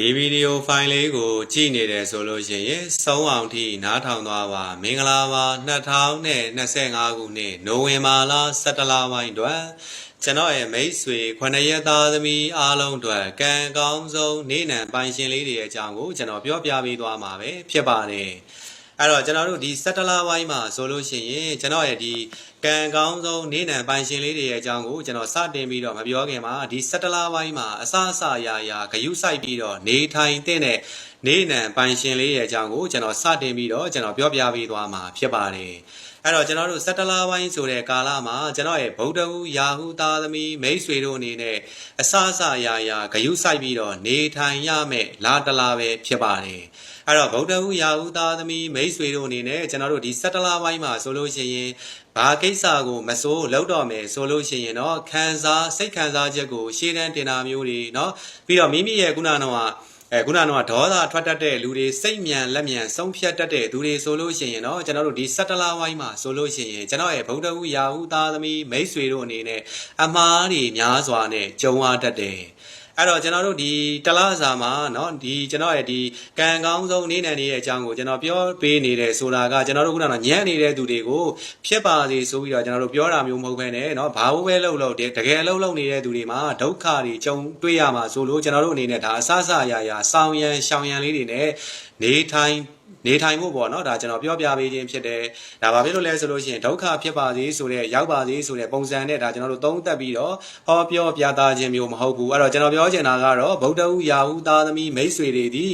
ဒီဗီဒီယိုဖိုင်လေးကိုကြည့်နေတယ်ဆိုလို့ရှိရင်ဆုံးအောင်ထိနားထောင်သွားပါမင်္ဂလာပါ2025ခုနှစ်နိုဝင်ဘာလ17လပိုင်းတွင်ကျွန်တော်ရဲ့မိတ်ဆွေခொနရက်သားသမီးအားလုံးအတွက်ကံကောင်းဆုံးနေနံပိုင်ရှင်လေးတွေရဲ့အကြောင်းကိုကျွန်တော်ပြောပြပေးသွားမှာပဲဖြစ်ပါတယ် အဲ့တော့ကျွန်တော်တို့ဒီ17လပိုင်းမှာဆိုလို့ရှိရင်ကျွန်တော်ရဲ့ဒီကံကောင်းဆုံးနေနံပိုင်ရှင်လေးတွေရဲ့အကြောင်းကိုကျွန်တော်စတင်ပြီးတော့မပြောခင်မှာဒီ17လပိုင်းမှာအစအစအရာရာဂယုစိုက်ပြီးတော့နေထိုင်တဲ့နေနံပိုင်ရှင်လေးရဲ့အကြောင်းကိုကျွန်တော်စတင်ပြီးတော့ကျွန်တော်ပြောပြပေးသွားမှာဖြစ်ပါတယ် အဲ့တော့ကျွန်တော်တို့17လပိုင်းဆိုတဲ့ကာလမှာကျွန်တော်ရဲ့ဗုဒ္ဓဟူယာဟုသားသမီးမိတ်ဆွေတို့အနေနဲ့အစအစအရာရာဂယုစိုက်ပြီးတော့နေထိုင်ရမယ်လာတလာပဲဖြစ်ပါတယ်အဲ့တော့ဗုဒ္ဓဟူရာဟုသားသမီးမိတ်ဆွေတို့အနေနဲ့ကျွန်တော်တို့ဒီ17လပိုင်းမှာဆိုလို့ရှိရင်ဘာကိစ္စကိုမစိုးလောက်တော့မယ်ဆိုလို့ရှိရင်တော့ခံစားစိတ်ခံစားချက်ကိုရှေ့တန်းတင်တာမျိုးတွေเนาะပြီးတော့မိမိရဲ့ခုနကတော့ အဲခုနကတော့ဒေါသထွက်တတ်တဲ့လူတွေစိတ်မြန်လက်မြန်ဆုံးဖြတ်တတ်တဲ့သူတွေဆိုလို့ရှိရင်တော့ကျွန်တော်တို့ဒီ17လဝိုင်းမှာဆိုလို့ရှိရင်ကျွန်တော်ရဲ့ဗုဒ္ဓဟူရာဟုသားသမီးမိတ်ဆွေတို့အနေနဲ့အမားတွေများစွာနဲ့ကြုံရတတ်တယ် အဲ့တော့ကျွန်တော်တို့ဒီတလားစာမှာเนาะဒီကျွန်တော်ရဲ့ဒီကံကောင်းဆုံးနေနေရဲ့အကြောင်းကိုကျွန်တော်ပြောပေးနေတယ်ဆိုတာကကျွန်တော်တို့ခုနကညံ့နေတဲ့သူတွေကိုဖြစ်ပါစေဆိုပြီးတော့ကျွန်တော်တို့ပြောတာမျိုးမဟုတ်ဘဲနဲ့เนาะဘာလို့ပဲလုပ်လို့တကယ်လုပ်လို့နေတဲ့သူတွေမှာဒုက္ခတွေကြုံတွေ့ရမှာဆိုလို့ကျွန်တော်တို့အနေနဲ့ဒါအဆအဆအရာရာစောင်းရန်ရှောင်ရန်လေးတွေနဲ့နေထိုင် နေထိုင်ဖို့ပေါ့နော်ဒါကျွန်တော်ပြောပြပေးခြင်းဖြစ်တယ်ဒါဘာဖြစ်လို့လဲဆိုလို့ရှိရင်ဒုက္ခဖြစ်ပါစေဆိုတဲ့ရောက်ပါစေဆိုတဲ့ပုံစံနဲ့ဒါကျွန်တော်တို့သုံးသပ်ပြီးတော့ဟောပြောပြသခြင်းမျိုးမဟုတ်ဘူးအဲ့တော့ကျွန်တော်ပြောချင်တာကတော့ဗုဒ္ဓဟူရာဟုသားသမီးမိတ်ဆွေတွေဒီ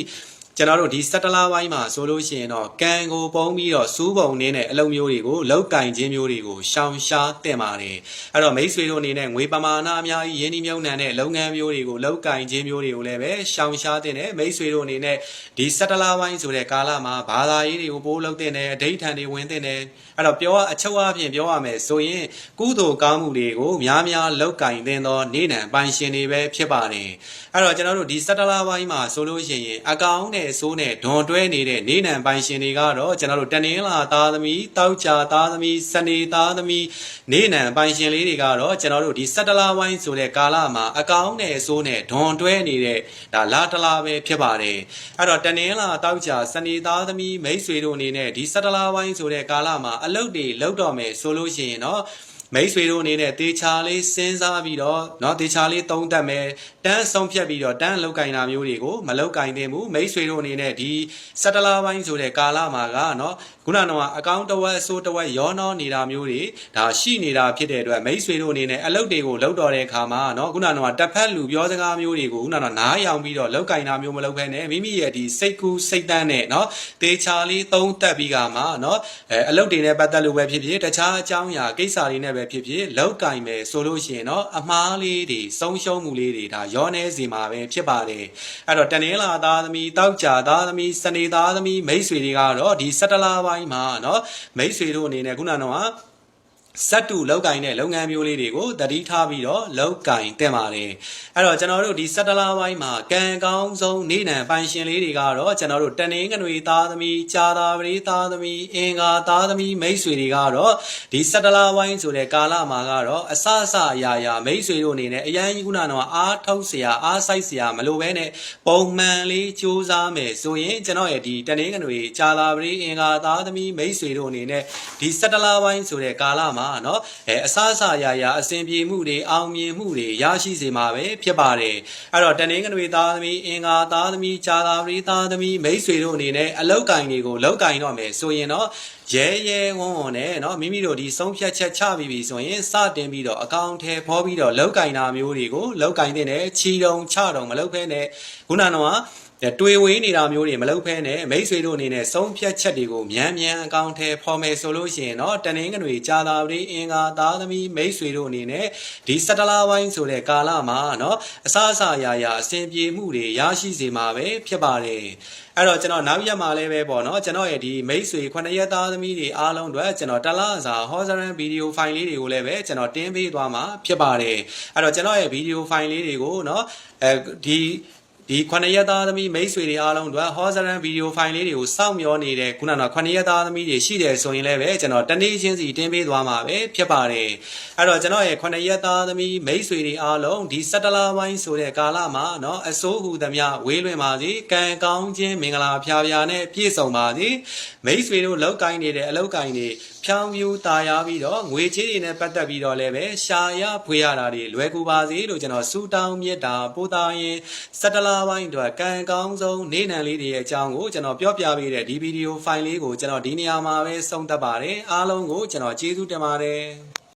ကျွန်တော်တို့ဒီ17လပိုင်းမှာဆိုလို့ရှိရင်တော့ကံကိုပုံပြီးတော့စူးပုံနေတဲ့အလုပ်မျိုးတွေကိုလောက်ကင်ခြင်းမျိုးတွေကိုရှောင်ရှားတင်ပါတယ်အဲ့တော့မိတ်ဆွေတို့အနေနဲ့ငွေပမာဏအများကြီးရင်းနှီးမြှုပ်နှံတဲ့လုပ်ငန်းမျိုးတွေကိုလောက်ကင်ခြင်းမျိုးတွေကိုလည်းပဲရှောင်ရှားတင်တယ်မိတ်ဆွေတို့အနေနဲ့ဒီ17လပိုင်းဆိုတဲ့ကာလမှာဘာသာရေးတွေကိုပိုးလုပ်တင်တယ်အဋိဌာန်တွေဝင်တင်တယ်အဲ့တော့ပြောအချုပ်အပြင်ပြောရမယ်ဆိုရင်ကုသိုလ်ကောင်းမှုတွေကိုများများလောက်ကင်တင်သောနေနံပိုင်ရှင်တွေပဲဖြစ်ပါတယ်အဲ့တော့ကျွန်တော်တို့ဒီ17လပိုင်းမှာဆိုလို့ရှိရင်အကောင်နဲ့ဆိုးနဲ့ဒွန်တွဲနေတဲ့နေနံပိုင်ရှင်တွေကတော့ကျွန်တော်တို့တနင်္လာသားသမီးတောက်ကြသားသမီးစနေသားသမီးနေနံပိုင်ရှင်လေးတွေကတော့ကျွန်တော်တို့ဒီ17လပိုင်းဆိုတဲ့ကာလမှာအကောင်နဲ့ဆိုးနဲ့ဒွန်တွဲနေတဲ့ဒါလာတလာပဲဖြစ်ပါတယ်အဲ့တော့တနင်္လာတောက်ကြစနေသားသမီးမိတ်ဆွေတို့အနေနဲ့ဒီ17လပိုင်းဆိုတဲ့ကာလမှာအလုပ်တွေလုပ်တော့မယ်ဆိုလို့ရှိရင်တော့ မိတ်ဆွေတို့အနေနဲ့တေချာလေးစဉ်းစားပြီးတော့เนาะတေချာလေးသုံးသပ်မယ်တန်းဆုံးဖြတ်ပြီးတော့တန်းလောက်ကင်တာမျိုးတွေကိုမလောက်ကင်သင့်ဘူးမိတ်ဆွေတို့အနေနဲ့ဒီစက်တလာပိုင်းဆိုတဲ့ကာလမှာကเนาะခုနကအကောင့်တစ်ဝက်အစိုးတစ်ဝက်ရောနှောနေတာမျိုးတွေဒါရှိနေတာဖြစ်တဲ့အတွက်မိတ်ဆွေတို့အနေနဲ့အလုပ်တွေကိုလုပ်တော့တဲ့အခါမှာเนาะခုနကတစ်ဖက်လူပြောစကားမျိုးတွေကိုခုနကနားယောင်ပြီးတော့လောက်ကင်တာမျိုးမလုပ်ဘဲနဲ့မိမိရဲ့ဒီစိတ်ကူးစိတ်တန်းနဲ့เนาะတေချာလေးသုံးသပ်ပြီးကမှเนาะအဲအလုပ်တွေနဲ့ပတ်သက်လို့ပဲဖြစ်ဖြစ်တခြားအကြောင်းအရာကိစ္စတွေနဲ့ပဲ ဖြစ်ဖြစ်လောက်ကင်မယ်ဆိုလို့ရှိရင်เนาะအမားလေးတွေဆုံးရှုံးမှုလေးတွေဒါရောနေစီမှာပဲဖြစ်ပါတယ်အဲ့တော့တနင်္လာသားသမီးတောက်ကြသားသမီးစနေသားသမီးမိတ်ဆွေတွေကတော့ဒီ17လပိုင်းမှာเนาะမိတ်ဆွေတို့အနေနဲ့ခုနကတော့ စက်တူလောက်ကင်တဲ့လုပ်ငန်းမျိုးလေးတွေကိုတတိထားပြီးတော့လောက်ကင်တင်ပါတယ်အဲ့တော့ကျွန်တော်တို့ဒီစက်တလားပိုင်းမှာကံကောင်းဆုံးနေနံပိုင်ရှင်လေးတွေကတော့ကျွန်တော်တို့တနင်္ဂနွေသားသမီးကြာသာပရိသားသမီးအင်္ဂါသားသမီးမိတ်ဆွေတွေကတော့ဒီစက်တလားပိုင်းဆိုတဲ့ကာလမှာကတော့အဆအဆအရာရာမိတ်ဆွေတို့အနေနဲ့အရန်ကြီးခုနကတော့အားထုတ်စရာအားစိုက်စရာမလိုဘဲနဲ့ပုံမှန်လေးစူးစမ်းမယ်ဆိုရင်ကျွန်တော်ရဲ့ဒီတနင်္ဂနွေကြာသာပရိအင်္ဂါသားသမီးမိတ်ဆွေတို့အနေနဲ့ဒီစက်တလားပိုင်းဆိုတဲ့ကာလမှမှာเนาะအဲအဆအဆရာရာအစဉ်ပြေမှုတွေအောင်မြင်မှုတွေရရှိစေမှာပဲဖြစ်ပါတယ်အဲ့တော့တနင်္ဂနွေသားသမီးအင်္ဂါသားသမီးဂျာသာပရိသားသမီးမိတ်ဆွေတို့အနေနဲ့အလောက်ကင်တွေကိုလောက်ကင်တော့မယ်ဆိုရင်တော့ရဲရဲဝုံဝုံနဲ့เนาะမိမိတို့ဒီဆုံးဖြတ်ချက်ချပြီးပြီဆိုရင်စတင်ပြီးတော့အကောင့်ထဲဖော်ပြီးတော့လောက်ကင်တာမျိုးတွေကိုလောက်ကင်တဲ့နဲ့ချီတုံချတုံမလောက်ဖဲနဲ့ခုနကတော့ တွေ့ဝေးနေတာမျိုးတွေမလုပ်ဖဲနဲ့မိတ်ဆွေတို့အနေနဲ့ဆုံးဖြတ်ချက်တွေကိုမြန်မြန်အကောင်အထည်ဖော်မယ်ဆိုလို့ရှိရင်တော့တနင်္ဂနွေကြာသာပတိအင်္ဂါသားသမီးမိတ်ဆွေတို့အနေနဲ့ဒီ၁၇လပိုင်းဆိုတဲ့ကာလမှာနော်အစအစအရာရာအစဉ်ပြေမှုတွေရရှိစေမှာပဲဖြစ်ပါတယ်အဲ့တော့ကျွန်တော်နောက်ရက်မှာလည်းပဲပေါ့နော်ကျွန်တော်ရဲ့ဒီမိတ်ဆွေ9ရက်သားသမီးတွေအားလုံးအတွက်ကျွန်တော်တလားစာ Hozaran video file လေးတွေကိုလည်းပဲကျွန်တော်တင်ပေးသွားမှာဖြစ်ပါတယ်အဲ့တော့ကျွန်တော်ရဲ့ video file လေးတွေကိုနော်အဲဒီ ဒီ9ရက်သားသမီးမိတ်ဆွေတွေအားလုံးအတွက်ဟောစရန်ဗီဒီယိုဖိုင်လေးတွေကိုစောင့်မျှောနေတဲ့ခုနက9ရက်သားသမီးတွေရှိတယ်ဆိုရင်လည်းပဲကျွန်တော်တနေ့ချင်းစီတင်ပေးသွားမှာပဲဖြစ်ပါတယ်အဲ့တော့ကျွန်တော်ရဲ့9ရက်သားသမီးမိတ်ဆွေတွေအားလုံးဒီ17လပိုင်းဆိုတဲ့ကာလမှာเนาะအစိုးဟူသမျှဝေးလွင်ပါစေကံကောင်းခြင်းမင်္ဂလာဖျားဖျားနဲ့ပြည့်စုံပါစေမိတ်ဆွေတို့လောက်ကိုင်းနေတဲ့အလောက်ကိုင်းတွေဖြောင်းပြူตาရပြီးတော့ငွေချေးတွေနဲ့ပတ်သက်ပြီးတော့လည်းပဲရှာရဖွေရတာတွေလွယ်ကူပါစေလို့ကျွန်တော်ဆုတောင်းမြတ်တာပို့သားရင်17လ ပိုင်းအတွက်ကံကောင်းဆုံးနေ့နံလေးတွေရဲ့အကြောင်းကိုကျွန်တော်ပြောပြပေးတဲ့ဒီဗီဒီယိုဖိုင်လေးကိုကျွန်တော်ဒီနေရာမှာပဲဆုံးသက်ပါတယ်အားလုံးကိုကျွန်တော်ကျေးဇူးတင်ပါတယ်